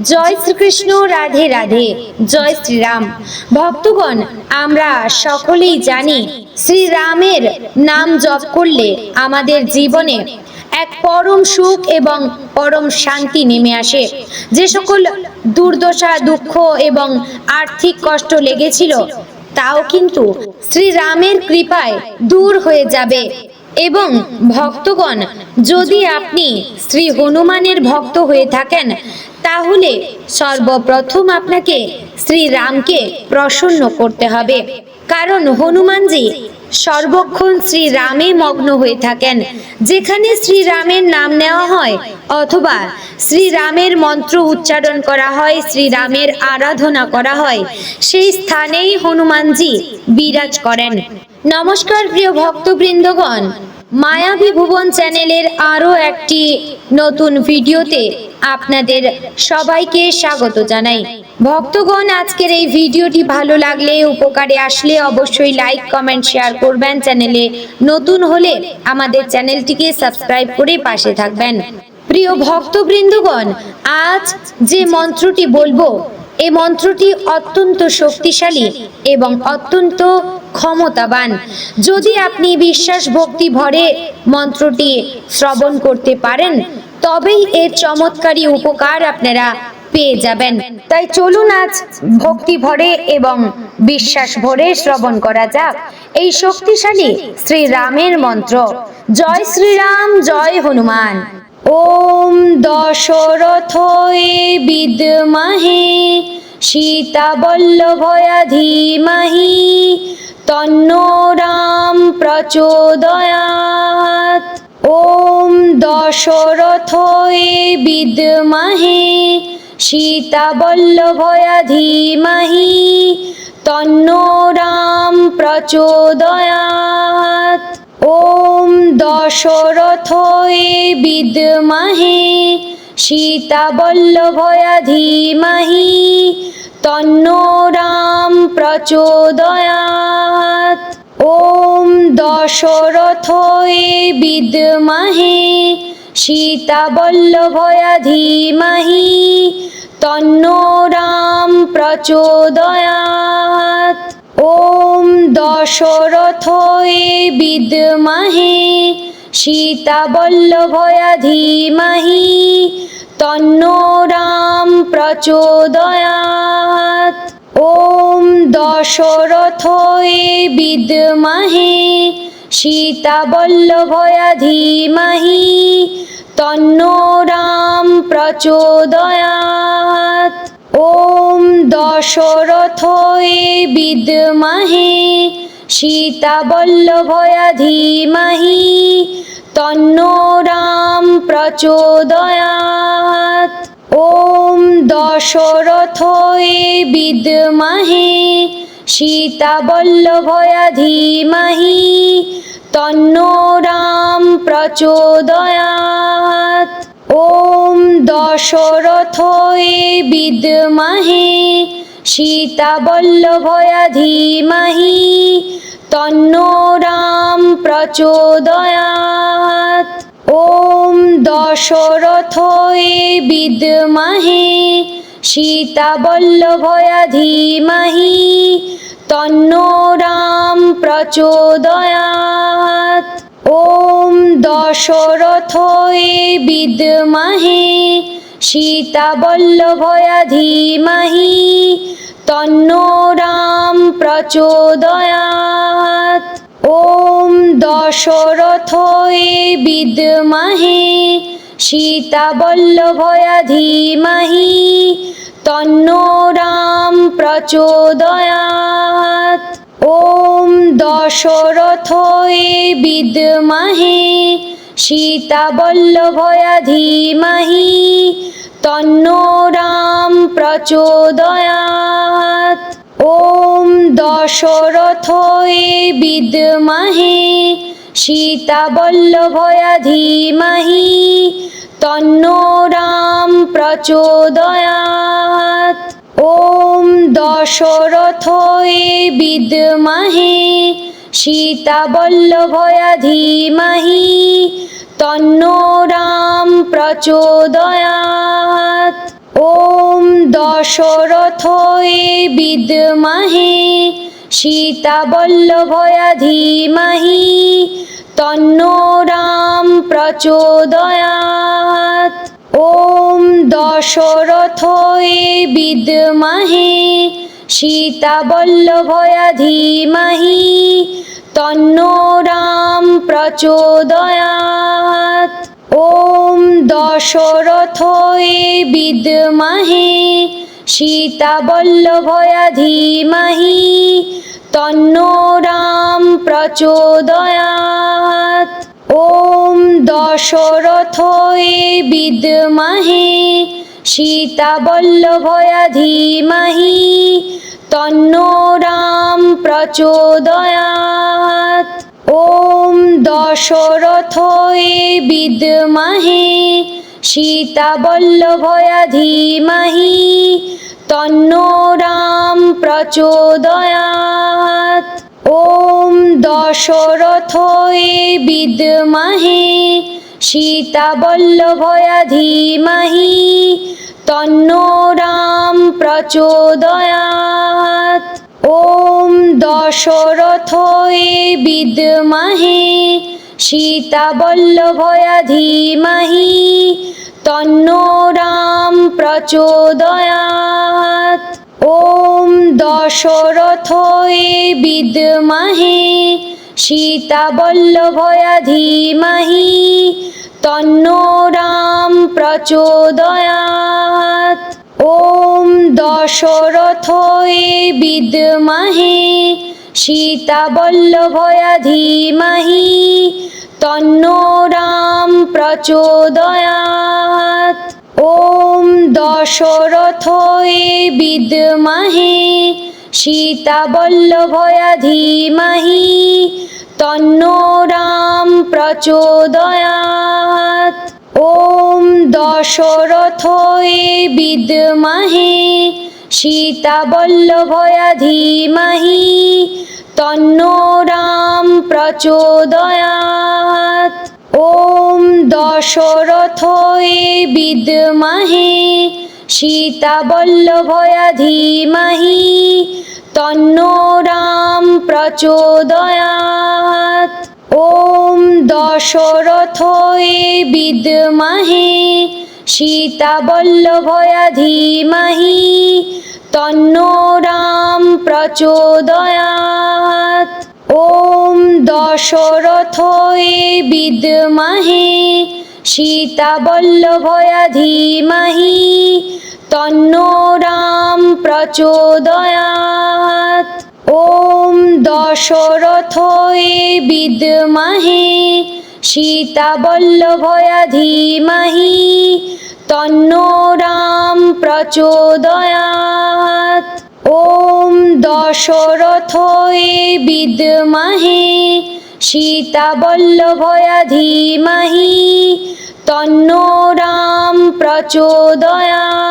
জয় শ্রীকৃষ্ণ, রাধে রাধে। জয় শ্রীরাম। ভক্তগণ, আমরা সকলেই জানি শ্রীরামের নাম জপ করলে আমাদের জীবনে এক পরম সুখ এবং পরম শান্তি নেমে আসে। যে সকল দুর্দশা, দুঃখ এবং আর্থিক কষ্ট লেগেছিল, তাও কিন্তু শ্রীরামের কৃপায় দূর হয়ে যাবে। এবং ভক্তগণ, যদি আপনি শ্রী হনুমানের ভক্ত হয়ে থাকেন, তাহলে সর্বপ্রথম আপনাকে শ্রীরামকে প্রসন্ন করতে হবে। কারণ হনুমানজি সর্বক্ষণ শ্রীরামে মগ্ন হয়ে থাকেন। যেখানে শ্রীরামের নাম নেওয়া হয় অথবা শ্রীরামের মন্ত্র উচ্চারণ করা হয় শ্রীরামের আরাধনা করা হয়, সেই স্থানেই হনুমানজি বিরাজ করেন। নমস্কার প্রিয় ভক্তবৃন্দগণ। মায়াবী ভুবন চ্যানেলের আরও একটি নতুন ভিডিওতে আপনাদের সবাইকে স্বাগত জানাই। ভক্তগণ, আজকের এই ভিডিওটি ভালো লাগলে, উপকারে আসলে অবশ্যই লাইক, কমেন্ট, শেয়ার করবেন। চ্যানেলে নতুন হলে আমাদের চ্যানেলটিকে সাবস্ক্রাইব করে পাশে থাকবেন। প্রিয় ভক্তবৃন্দগণ, আজ যে মন্ত্রটি বলব এই মন্ত্রটি অত্যন্ত শক্তিশালী এবং অত্যন্ত ক্ষমতাবান। যদি আপনি বিশ্বাস ভক্তি ভরে মন্ত্রটি শ্রবণ করতে পারেন, তবেই এর চমৎকারী উপকার আপনারা পেয়ে যাবেন। তাই চলুন আজ ভক্তি ভরে এবং বিশ্বাস ভরে শ্রবণ করা যাক। এই শক্তিশালী শ্রীরামের মন্ত্র, জয় শ্রীরাম, জয় হনুমান। ওম দশরথয়ে বিদ্মহে সীতাবল্লভয়া ধীমহি তন্নো রাম প্রচোদয়াৎ। ওম দশরথয়ে বিদ্মহে সীতাবল্লভয়া ধীমহি তন্নো রাম প্রচোদয়াৎ। ওম দশরথয়ে বিদ্মহে সীতাবল্লভয়া ধীমহি তন্নো রাম প্রচোদয়াৎ। ওম দশরথয়ে বিদ্মহে সীতাবল্লভয়া ধীমহি তন্নো রাম প্রচোদয়াৎ। ওম দশরথয়ে বিদ্মহে সীতাবল্লভয়া ধীমহি তন্নো রাম প্রচোদয়াৎ। ওম দশরথয়ে বিদ্মহে সীতাবল্লভয়া ধীমহি তন্নো রাম প্রচোদয়াৎ। ওম দশরথয়ে বিদ্মহে সীতাবল্লভয়া ধীমহি তন্নো রাম প্রচোদয়াৎ। ওম দশরথয়ে বিদ্মহে সীতাবল্লভয়া ধীমহি তন্নো রাম প্রচোদয়াৎ। ওম দশরথয়ে বিদ্মহে সীতাবল্লভয়া ধীমহি তন্নো রাম প্রচোদয়াৎ। ওম দশরথয়ে বিদ্মহে সীতাবল্লভয়া ধীমহি তন্নো রাম প্রচোদয়াৎ। ওম দশরথয়ে বিদ্মহে সীতাবল্লভয়া ধীমহি তন্নো রাম প্রচোদয়াৎ। ওম দশরথয়ে বিদ্মহে সীতাবল্লভয়া ধীমহি তন্নো রাম প্রচোদয়াৎ। ওম দশরথয়ে বিদ্মহে সীতাবল্লভয়া ধীমহি তন্নো রাম প্রচোদয়াৎ ওম দশরথয়ে বিদ্মহে সীতাবল্লভয়া ধীমহি তন্নো রাম প্রচোদয়াৎ ওম দশরথয়ে বিদ্মহে সীতাবল্লভয়া ধীমহি তন্ন রাম প্রচোদয়াত ওম দশরথয়ে বিদ্মহে সীতাবল্লভয়া ধীমহি তন্ন রাম প্রচোদয়াত ওম দশরথয়ে বিদমহে সীতাবল্লভয়া ধীমহি তন্ন রাম প্রচোদয়াত ওম দশরথয়ে বিদমহে সীতাবল্লভয়া ধীমহি তন্ন রাম প্রচোদয়াত ওম দশরথয়ে বিদমহে সীতাবল্লভয়া ধীমহি তন্ন রাম প্রচোদয়াত ওম দশরথয়ে বিদমহে সীতাবল্লভয়া ধীমহি তন্ন রাম প্রচোদয়াত ॐ दशरथये विद्महे सीतावल्लभय धीमहि तन्नो राम प्रचोदयात् ॐ दशरथये विद्महे सीतावल्लभय धीमहि तन्नो राम प्रचोदयात् ওম দশরথয়ে বিদমহে সীতাবল্লভয়া ধীমহি তন্ন রাম প্রচোদয়াত ওম দশরথয়ে বিদমহে সীতাবল্লভয়া ধীমহি তন্ন রাম প্রচোদয়াত ওম দশরথয়ে বিদ্মহে সীতাবল্লভয়া ধীমহি তন্ন রাম প্রচোদয়াত ওম দশরথয়ে বিদ্মহে সীতাবল্লভয়া ধীমহি তন্ন রাম প্রচোদয়াত দশরথয়ে বিদমাহে সীতাবল্লভয়া ধীমাহি তন্ন রাম প্রচোদয়াত। ওম দশরথয়ে বিদমাহে সীতাবল্লভয়া ধীমাহি তন্ন রাম প্রচোদয়াত। ওম দশরথয়ে বিদমাহে সীতাবল্লভয়া ধীমহি তন্ন রাম প্রচোদয়াত। ওম দশরথয়ে বিদ্মহে সীতাবল্লভয়া ধীমহি তন্ন রাম প্রচোদয়াত। ওম দশরথয়ে বিদ্মহে সীতাবল্লভয়া ধীমহি তন্ন রাম প্রচোদয়াত।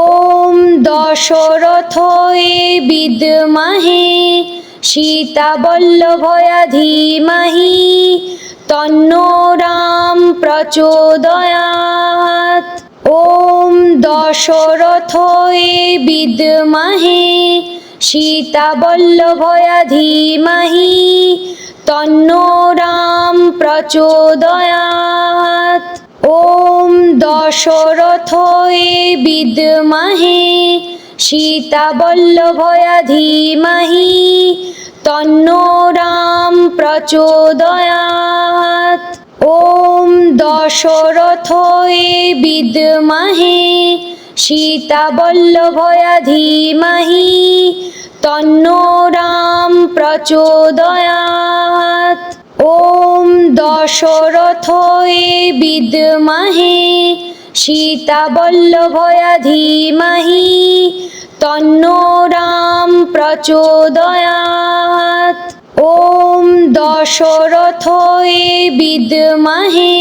ওম দশরথ এ বিদ্মহে সীতাবল্লভয়া ধীমহি তন্ন রাম প্রচোদয়াত। ওম দশরথ এ বিদ্মহে সীতাবল্লভয়া ধীমাহি তন্ন রাম প্রচোদয়াত। ওম দশরথ এ বিদ্মহে সীতাবল্লভয়া ধীমাহি তন্ন রাম প্রচোদয়াত। ওম দশরথ এ বিদ্মহে সীতাবল্লভয়া ধীমহি তন্ন রাম প্রচোদয়াত। ওম দশরথয়ে বিদ্মহে সীতাবল্লভয়া ধীমহি তন্ন রাম প্রচোদয়াত। ওম দশরথয়ে বিদ্মহে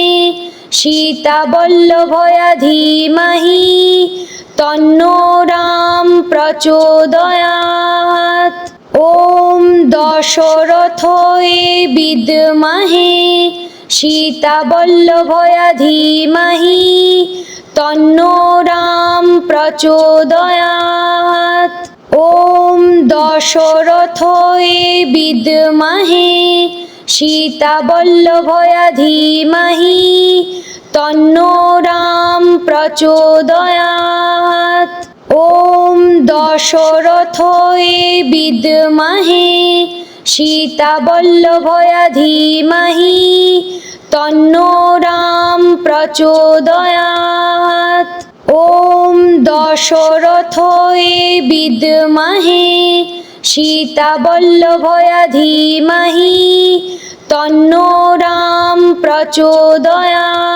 সীতাবল্লভয়া ধীমহি তন্ন রাম প্রচোদয়াত। ওম দশরথ এ বিদ্মহে সীতাবল্লভয়া ধীমহি তন্ন রাম প্রচোদয়াত। ওম দশরথ এ বিদ্মহে সীতাবল্লভয়া ধীমহি তন্নো রাম প্রচোদয়াৎ ওম দশরথয়ে বিদ্মহে সীতাবল্লভয়া ধীমহি তন্নো রাম প্রচোদয়াৎ ওম দশরথয়ে বিদ্মহে সীতাবল্লভয়া ধীমহি তন্নো রাম প্রচোদয়াৎ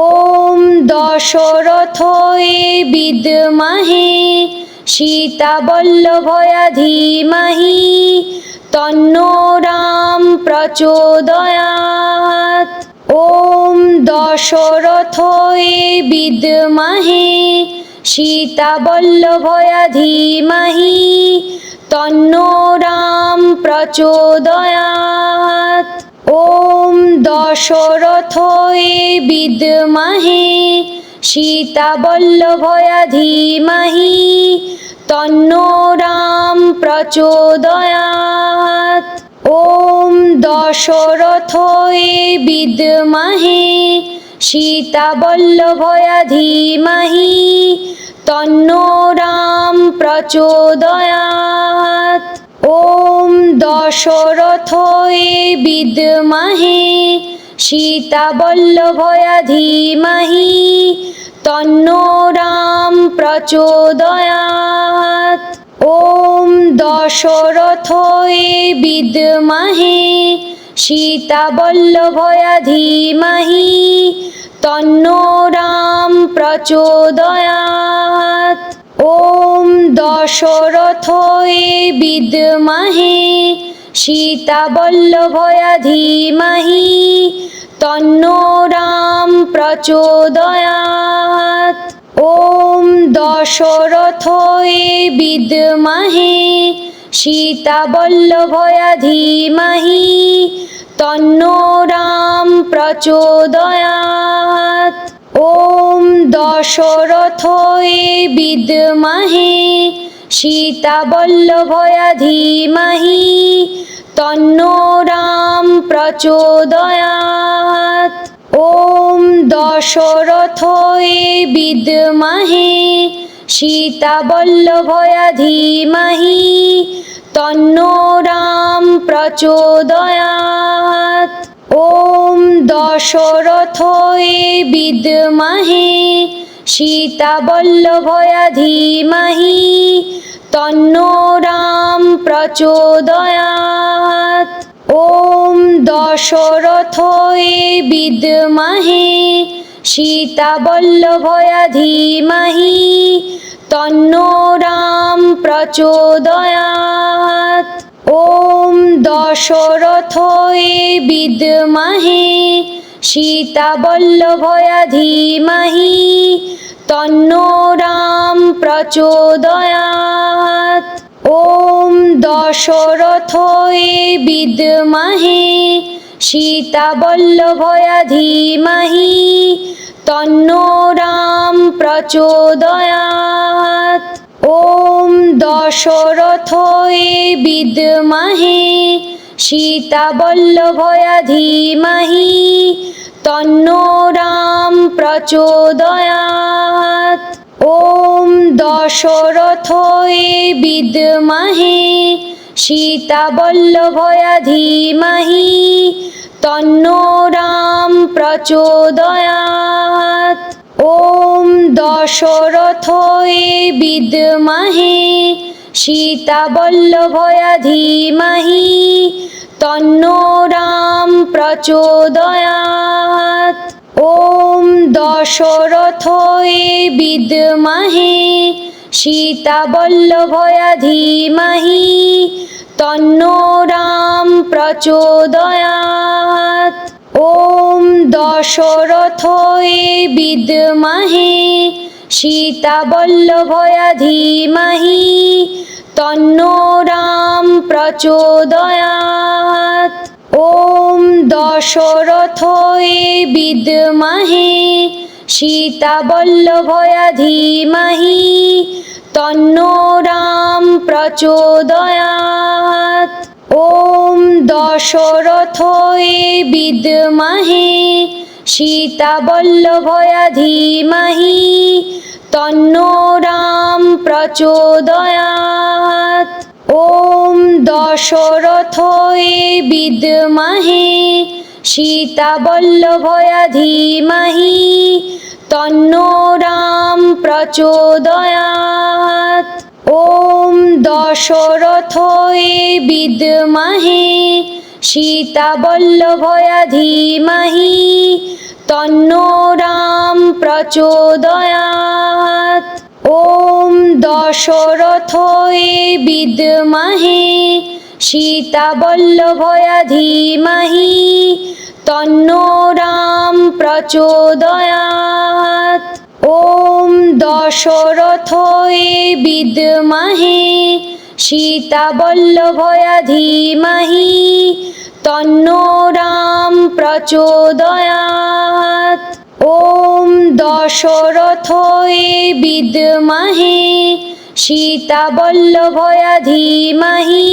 ওম দশরথয়ে বিদ্মহে সীতাবল্লভয়া ধীমহি তন্নো রাম প্রচোদয়াৎ ওম দশরথয়ে বিদ্মহে সীতাবল্লভয়া ধীমহি তন্নো রাম প্রচোদয়াৎ ওম দশরথয়ে বিদ্মহে সীতাবল্লভয়া ধীমহি তন্নো রাম প্রচোদয়াৎ ওম দশরথয়ে বিদ্মহে সীতাবল্লভয়া ধীমহি তন্নো রাম প্রচোদয়াৎ ওম দশরথয়ে বিদ্মহে সীতাবল্লভয়া ধীমহি তন্নো রাম প্রচোদয়াৎ ওম দশরথয়ে বিদ্মহে সীতাবল্লভয়া ধীমহি তন্নো রাম প্রচোদয়াৎ ওম দশরথয়ে বিদ্মহে সীতাবল্লভয়া ধীমহি তন্নো রাম প্রচোদয়াৎ ওম দশরথয়ে বিদ্মহে সীতাবল্লভয়া ধীমহি তন্নো রাম প্রচোদয়াৎ ওম দশরথয়ে বিদ্মহে সীতাবল্লভয়া ধীমহি তন্নো রাম প্রচোদয়াৎ ওম দশরথয়ে বিদ্মহে সীতাবল্লভয়া ধীমহি তন্নো রাম প্রচোদয়াৎ ওম দশরথয়ে বিদ্মহে সীতাবল্লভয়া ধীমহি তন্নো রাম প্রচোদয়াৎ ওম দশরথয়ে বিদ্মহে সীতাবল্লভয়া ধীমহি তন্নো রাম প্রচোদয়াৎ ওম দশরথয়ে বিদ্মহে সীতাবল্লভয়া ধীমহি তন্নো রাম প্রচোদয়াৎ ওম দশরথয়ে বিদ্মহে সীতাবল্লভয়া ধীমহি তন্নো রাম প্রচোদয়াৎ ওম দশরথয়ে বিদ্মহে সীতাবল্লভয়া ধীমহি তন্নো রাম প্রচোদয়াৎ ওম দশরথয়ে বিদ্মহে সীতাবল্লভয়া ধীমহি তন্নো রাম প্রচোদয়াৎ ওম দশরথয়ে বিদ্মহে সীতাবল্লভয়া ধীমহি তন্নো রাম প্রচোদয়াৎ ওম দশরথয়ে বিদ্মহে সীতাবল্লভয়া ধীমহি তন্নো রাম প্রচোদয়াৎ ওম দশরথয়ে বিদ্মহে সীতাবল্লভয়া ধীমহি তন্নো রাম প্রচোদয়াৎ ওম দশরথয়ে বিদ্মহে সীতাবল্লভয়া ধীমহি তন্ন রাম প্রচোদয়াত। ওম দশরথ এ বিদ্মহে সীতাবল্লভয়া ধীমহি তন্ন রাম প্রচোদয়াত। ওম দশরথ এ বিদ্মহে সীতাবল্লভয়া ধীমাহি তন্ন রাম প্রচোদয়াত। ওম দশরথ এ বিদ্মহে সীতাবল্লভয়া ধীমাহি তন্ন রাম প্রচোদয়াত। ওম দশরথ এ বিদ্মহে সীতা সীতাবল্লভয়া ধীমহি তন্ন রাম প্রচোদয়াত। ওম দশরথয়ে সীতা সীতাবল্লভয়া ধীমহি তন্ন রাম প্রচোদয়াত। ওম দশরথয়ে বিদ্মহে সীতাবল্লভয়া ধীমাহি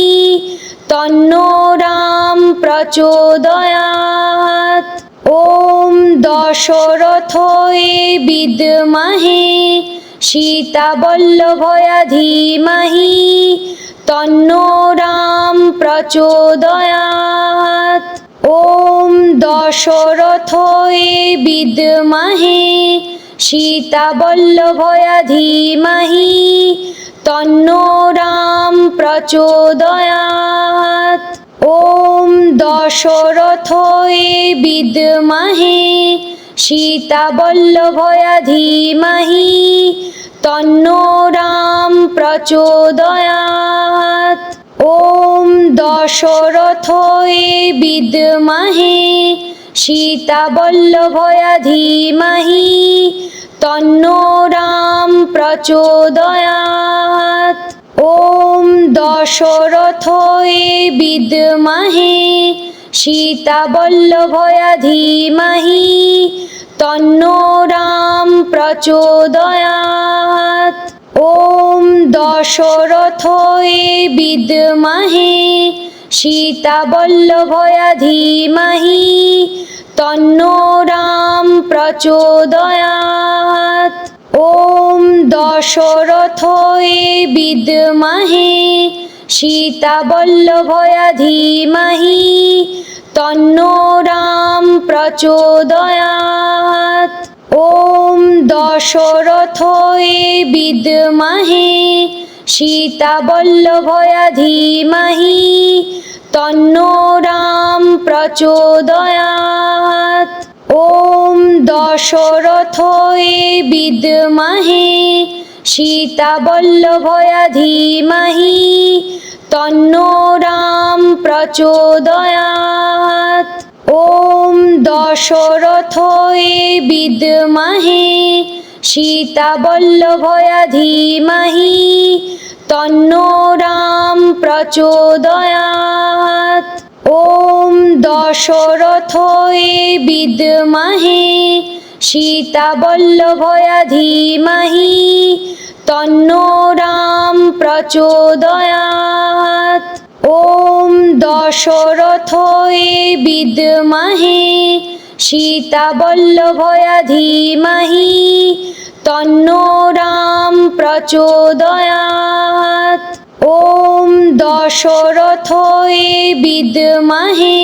তন্ন রাম প্রচোদয়াত। ওম দশরথ এ বিদ্মহে সীতাবল্লভয়া ধীমাহি তন্ন রাম প্রচোদয়াত। ওম দশরথ এ বিদ্মহে সীতাবল্লভয়া ধীমহি তন্ন রাম প্রচোদয়াত। ওম দশরথয়ে বিদ্মহে সীতাবল্লভয়া ধীমহি তন্ন রাম প্রচোদয়াত। ওম দশরথয়ে বিদ্মহে সীতাবল্লভয়া ধীমহি তন্ন রাম প্রচোদয়াত। ওম দশরথ এ বিদ্মহে সীতাবল্লভয়া ধীমহি তন্ন রাম প্রচোদয়াত। ওম দশরথ এ বিদ্মহে সীতা সীতাবল্লভয়া ধীমহি তন্ন রাম প্রচোদয়াত। ওম দশরথ এ সীতা সীতাবল্লভয়া ধীমহি তন্ন রাম প্রচোদয়াত। ওম দশরথ এ সীতা সীতাবল্লভয়া ধীমহি তন্ন রাম প্রচোদয়াত। ওম দশরথয়ে সীতা সীতাবল্লভয়া ধীমহি তন্ন রাম প্রচোদয়াত। ওম দশরথয়ে সীতা সীতাবল্লভয়া ধীমহি তন্ন রাম প্রচোদয়াত। ওম দশরথয়ে বিদ্মহে সীতাবল্লভয়া ধীমহি তন্ন রাম প্রচোদয়াত। ওম দশরথয়ে বিদ্মহে সীতাবল্লভয়া ধীমহি তন্ন রাম প্রচোদয়াত। ওম দশরথয়ে বিদ্মহে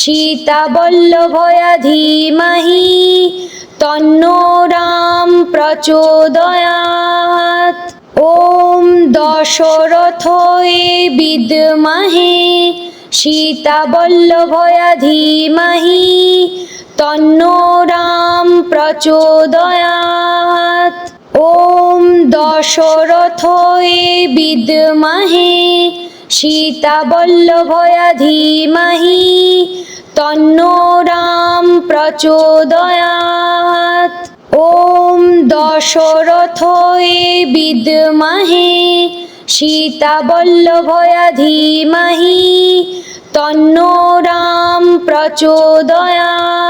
সীতাবল্লভয়া ধীমহি তন্ন রাম প্রচোদয়াত। ওম দশরথয়ে বিদ্মহে সীতাবল্লভয়া ধীমহি তন্ন রাম প্রচোদয়াত। ওম দশরথয়ে বিদ্মহে সীতাবল্লভয়া ধীমহি তন্ন রাম প্রচোদয়াত। ওম দশরথয়ে বিদ্মহে সীতাবল্লভয়া ধীমহি তন্ন রাম প্রচোদয়াত।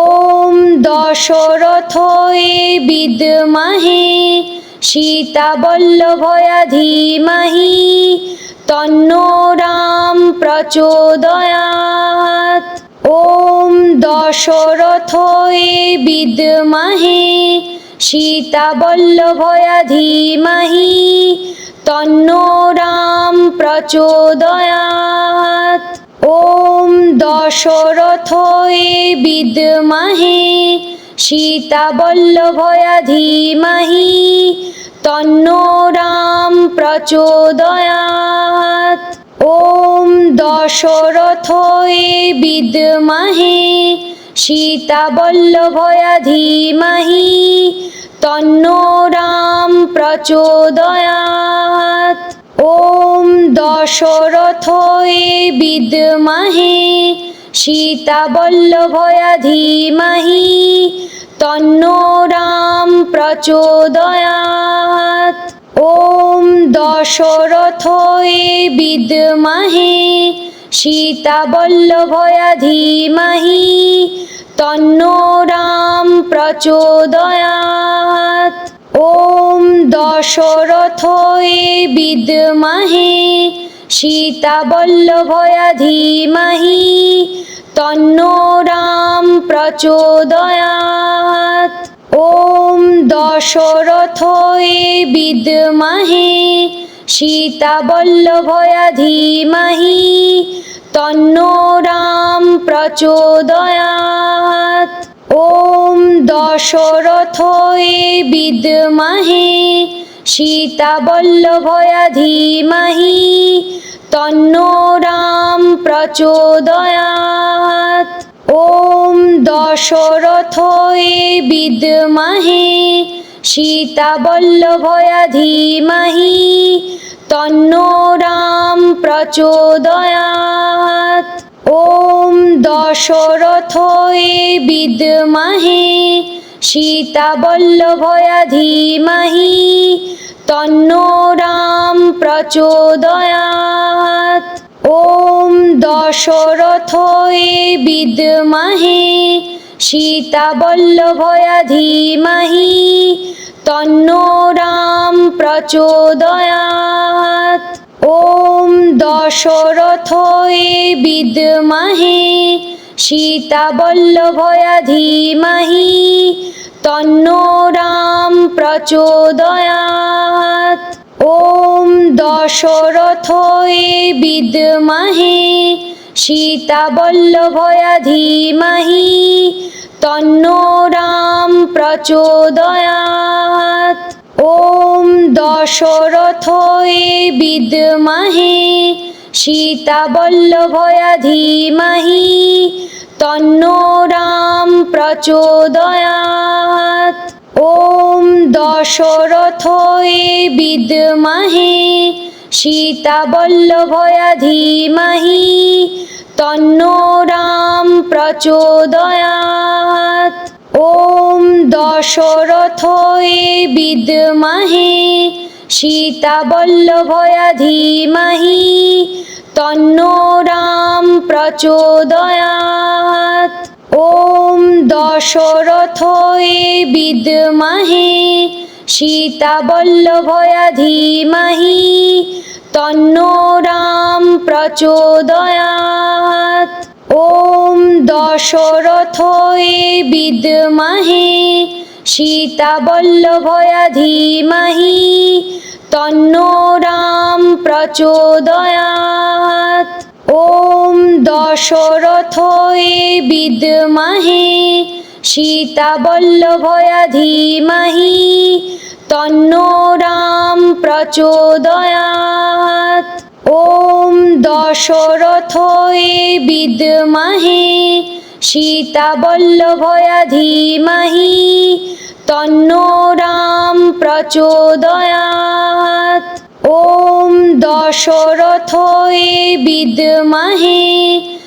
ওম দশরথয়ে বিদ্মহে সীতাবল্লভয়া ধীমহি তন্ন রাম প্রচোদয়াত। ওম দশরথয়ে বিদ্মহে সীতাবল্লভয়া ধীমহি তন্ন রাম প্রচোদয়াত। ওম দশরথয়ে সীতা সীতাবল্লভয়া ধীমহি তন্ন রাম প্রচোদয়াত। ওম দশরথয়ে সীতা সীতাবল্লভয়া ধীমহি তন্ন রাম প্রচোদয়াত। ওম দশরথয়ে বিদ্মহে সীতাবল্লভয়া ধীমহি তন্ন রাম প্রচোদয়াত। ওম দশরথয়ে বিদ্মহে সীতাবল্লভয়া ধীমহি তন্ন রাম প্রচোদয়াত। ওম দশরথয়ে বিদ্মহে সীতাবল্লভয়া ধীমহি তন্ন রাম প্রচোদয়াত। ওম দশরথয়ে বিদ্মহে সীতাবল্লভয়া ধীমহি তন্ন রাম প্রচোদয়াত। ওম দশরথয়ে বিদ্মহে সীতাবল্লভয়া ধীমহি তন্ন রাম প্রচোদয়াত। ওম দশরথয়ে বিদ্মহে সীতাবল্লভয়া ধীমহি তন্নো রাম প্রচোদয়াৎ ওম দশরথয়ে বিদ্মহে সীতাবল্লভয়া ধীমহি তন্নো রাম প্রচোদয়াৎ ওম দশরথয়ে বিদ্মহে সীতাবল্লভয়া ধীমহি তন্ন রাম প্রচোদয়াত। ওম দশরথয়ে বিদ্মহে সীতাবল্লভয়া ধীমহি তন্ন রাম প্রচোদয়াত। ওম দশরথয়ে বিদ্মহে সীতাবল্লভয়া ধীমাহি তন্ন রাম প্রচোদয়াত। ওম দশরথ এ বিদ্মহে সীতাবল্লভয়া ধীমাহি তন্ন রাম প্রচোদয়াত। ওম দশরথ এ বিদ্মহে সীতাবল্লভয়া ধীমহি তন্ন রাম প্রচোদয়াত। ওম দশরথয়ে বিদ্মহে সীতাবল্লভয়া ধীমহি তন্ন রাম প্রচোদয়াত। ওম দশরথয়ে বিদ্মহে সীতাবল্লভয়া ধীমহি তন্ন রাম প্রচোদয়াত। ওম দশরথ এ বিদমহে সীতাবল্লভয়া ধীমহি তন্ন রাম প্রচোদয়াত। ওম দশরথ এ বিদমহে সীতাবল্লভয়া ধীমহি তন্ন রাম প্রচোদয়াত। ওম দশরথয়ে বিদ্মহে সীতাবল্লভয়া ধীমহি তন্ন রাম প্রচোদয়াত। ওম দশরথয়ে বিদ্মহে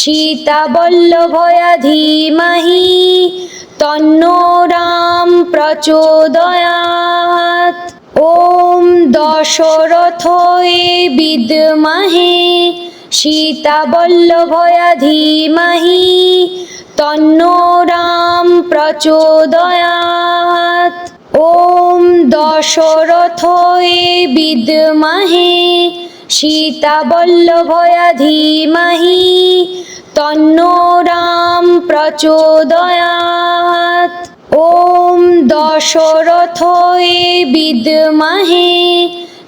সীতাবল্লভয়া ধীমাহি তন্ন রাম প্রচোদয়াত। ওম দশরথ এ বিদ্মহে সীতাবল্লভয়া ধীমাহি তন্ন রাম প্রচোদয়াত। ওম দশরথ এ বিদ্মহে সীতা সীতাবল্লভয়া মাহি তন্ন রাম প্রচোদয়াত। ওম দশরথয়ে সীতা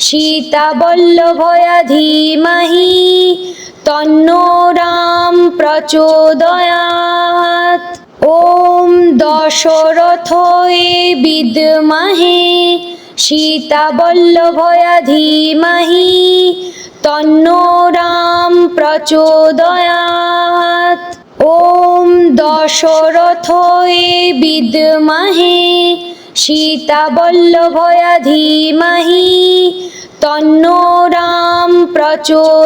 সীতাবল্লভয়া মাহি তন্ন রাম প্রচোদয়াত। ওম দশরথয়ে সীতা সীতাবল্লভয়া মাহি তন্ন রাম প্রচোদয়াত। ওম দশরথয়ে বিদ্মহে সীতাবল্লভয়া ধীমহি তন্ন রাম প্রচোদয়াত।